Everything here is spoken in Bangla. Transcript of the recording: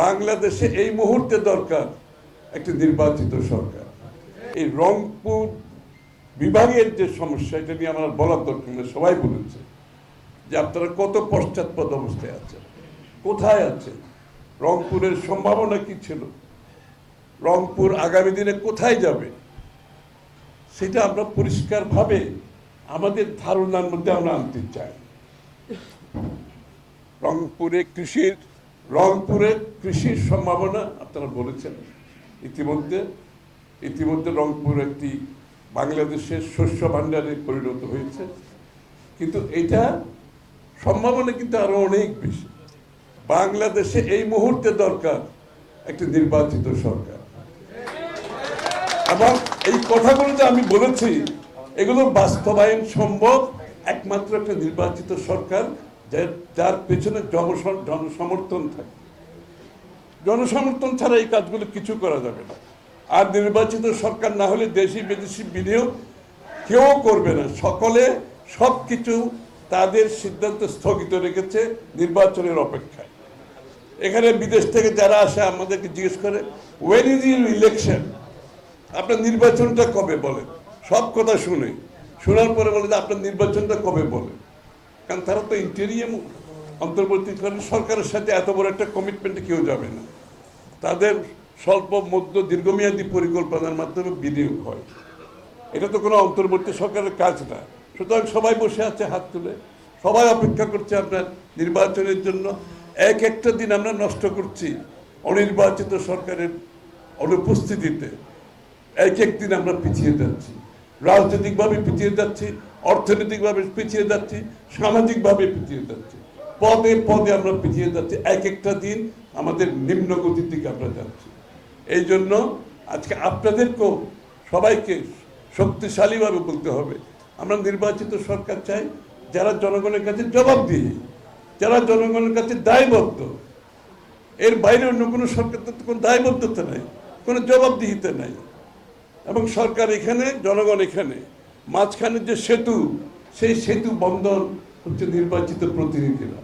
বাংলাদেশে এই মুহূর্তে দরকার একটি নির্বাচিত সরকার। এই রংপুর বিভাগের যে সমস্যা, এটা নিয়ে আমার বলার দরকার সবাই বলেছে যে আপনারা কত পশ্চাৎপদ অবস্থায় আছেন, কোথায় আছেন, রংপুরের সম্ভাবনা কি ছিল, রংপুর আগামী দিনে কোথায় যাবে, সেটা আমরা পরিষ্কারভাবে আমাদের ধারণার মধ্যে আমরা আনতে চাই। রংপুরে কৃষির রংপুরে কৃষির সম্ভাবনা, আপনারা বলেছেন ইতিমধ্যে ইতিমধ্যে রংপুর একটি বাংলাদেশের শস্য ভাণ্ডারে পরিণত হয়েছে। কিন্তু এটা সম্ভাবনা কিন্তু আরও অনেক বেশি। বাংলাদেশে এই মুহূর্তে দরকার একটি নির্বাচিত সরকার। এবং এই কথাগুলো যে আমি বলেছি, এগুলো বাস্তবায়ন সম্ভব, একমাত্র একটা নির্বাচিত সরকার যার পেছনে জনস- জনসমর্থন থাকে। জনসমর্থন ছাড়া এই কাজগুলো কিছু করা যাবে না। আর নির্বাচিত সরকার না হলে দেশি, বিদেশি বিনিয়োগ কেউ করবে না। সকলে সব কিছু তাদের সিদ্ধান্ত স্থগিত রেখেছে নির্বাচনের অপেক্ষায়। এখানে বিদেশ থেকে যারা আসে আমাদেরকে জিজ্ঞেস করে ওয়েন ইজ ইউর ইলেকশন আপনার নির্বাচনটা কবে বলেন? সব কথা শুনে। শোনার পরে বলে যে, আপনার নির্বাচনটা কবে বলেন? কারণ তারা তো ইন্টেরিয়াম অন্তর্বর্তীকালীন সরকারের সাথে এত বড় একটা কমিটমেন্টে কেউ যাবে না। তাদের স্বল্প, মধ্য, দীর্ঘমেয়াদী পরিকল্পনার মাধ্যমে বিনিয়োগ হয়। এটা তো কোনো অন্তর্বর্তী সরকারের কাজ না। সুতরাং সবাই বসে আছে হাত তুলে। সবাই অপেক্ষা করছে আপনার নির্বাচনের জন্য। এক একটা দিন আমরা নষ্ট করছি অনির্বাচিত সরকারের অনুপস্থিতিতে। এক এক দিন আমরা পিছিয়ে যাচ্ছি। রাজনৈতিকভাবে পিছিয়ে যাচ্ছি, অর্থনৈতিকভাবে পিছিয়ে যাচ্ছি, সামাজিকভাবে পিছিয়ে যাচ্ছি। পদে পদে আমরা পিছিয়ে যাচ্ছি। এক একটা দিন আমাদের নিম্ন গতির দিকে আমরা যাচ্ছি। এই জন্য আজকে আপনাদেরকেও সবাইকে শক্তিশালীভাবে বলতে হবে। আমরা নির্বাচিত সরকার চাই, যারা জনগণের কাছে জবাবদিহি, যারা জনগণের কাছে দায়বদ্ধ। এর বাইরে অন্য কোনো সরকার তো কোনো দায়বদ্ধতা নাই, কোনো জবাবদিহিতা নাই। এবং সরকার এখানে জনগণ এখানে মাঝখানে যে সেতু সেই সেতু বন্ধন হচ্ছে নির্বাচিত প্রতিনিধিরা।